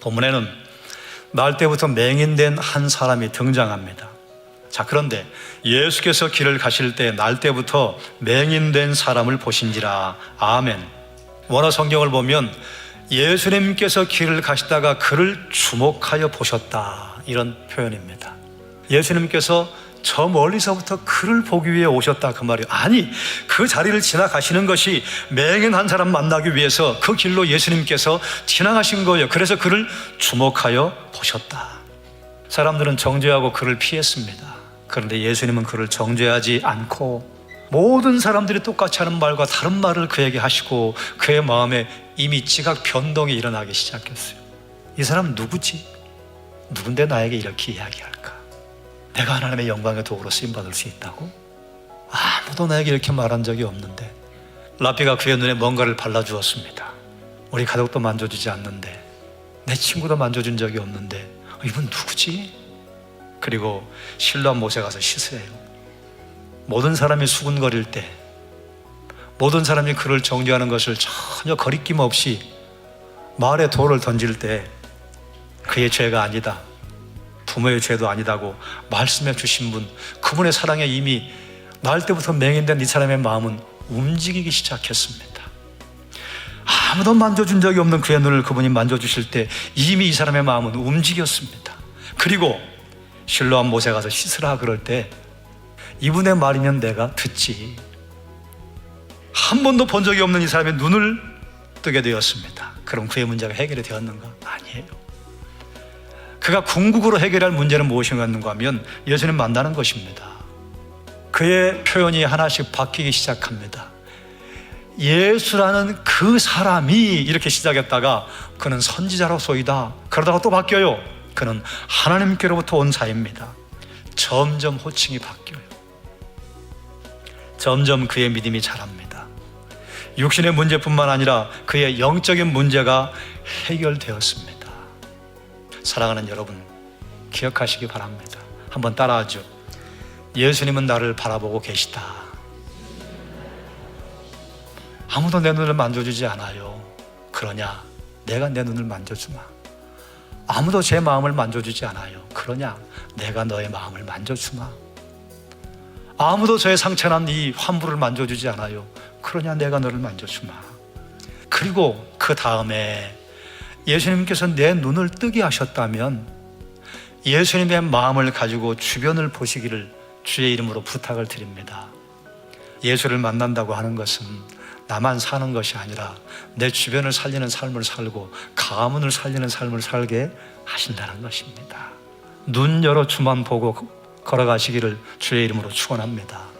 본문에는 날 때부터 맹인된 한 사람이 등장합니다. 자, 그런데 예수께서 길을 가실 때 날 때부터 맹인된 사람을 보신지라. 아멘. 원어 성경을 보면 예수님께서 길을 가시다가 그를 주목하여 보셨다. 이런 표현입니다. 예수님께서 저 멀리서부터 그를 보기 위해 오셨다 그 말이에요. 아니 그 자리를 지나가시는 것이 맹인 한 사람 만나기 위해서 그 길로 예수님께서 지나가신 거예요. 그래서 그를 주목하여 보셨다. 사람들은 정죄하고 그를 피했습니다. 그런데 예수님은 그를 정죄하지 않고 모든 사람들이 똑같이 하는 말과 다른 말을 그에게 하시고 그의 마음에 이미 지각 변동이 일어나기 시작했어요. 이 사람 누구지? 누군데 나에게 이렇게 이야기할까? 내가 하나님의 영광의 도구로 쓰임 받을 수 있다고? 아무도 나에게 이렇게 말한 적이 없는데 라피가 그의 눈에 뭔가를 발라주었습니다. 우리 가족도 만져주지 않는데 내 친구도 만져준 적이 없는데 어, 이분 누구지? 그리고 실로암 못에 가서 씻으래요. 모든 사람이 수군거릴 때 모든 사람이 그를 정죄하는 것을 전혀 거리낌 없이 마을에 돌을 던질 때 그의 죄가 아니다. 부모의 죄도 아니다고 말씀해 주신 분, 그분의 사랑에 이미 날 때부터 맹인된 이 사람의 마음은 움직이기 시작했습니다. 아무도 만져준 적이 없는 그의 눈을 그분이 만져주실 때 이미 이 사람의 마음은 움직였습니다. 그리고 실로암 못에 가서 씻으라 그럴 때 이분의 말이면 내가 듣지. 한 번도 본 적이 없는 이 사람의 눈을 뜨게 되었습니다. 그럼 그의 문제가 해결이 되었는가? 아니에요. 그가 궁극으로 해결할 문제는 무엇인가 하면 예수님 만나는 것입니다. 그의 표현이 하나씩 바뀌기 시작합니다. 예수라는 그 사람이 이렇게 시작했다가 그는 선지자로서이다. 그러다가 또 바뀌어요. 그는 하나님께로부터 온 자입니다. 점점 호칭이 바뀌어요. 점점 그의 믿음이 자랍니다. 육신의 문제뿐만 아니라 그의 영적인 문제가 해결되었습니다. 사랑하는 여러분, 기억하시기 바랍니다. 한번 따라하죠. 예수님은 나를 바라보고 계시다. 아무도 내 눈을 만져주지 않아요. 그러냐? 내가 내 눈을 만져주마. 아무도 제 마음을 만져주지 않아요. 그러냐? 내가 너의 마음을 만져주마. 아무도 저의 상처난 이 환부를 만져주지 않아요. 그러냐? 내가 너를 만져주마. 그리고 그 다음에 예수님께서 내 눈을 뜨게 하셨다면 예수님의 마음을 가지고 주변을 보시기를 주의 이름으로 부탁을 드립니다. 예수를 만난다고 하는 것은 나만 사는 것이 아니라 내 주변을 살리는 삶을 살고 가문을 살리는 삶을 살게 하신다는 것입니다. 눈 열어 주만 보고 걸어가시기를 주의 이름으로 축원합니다.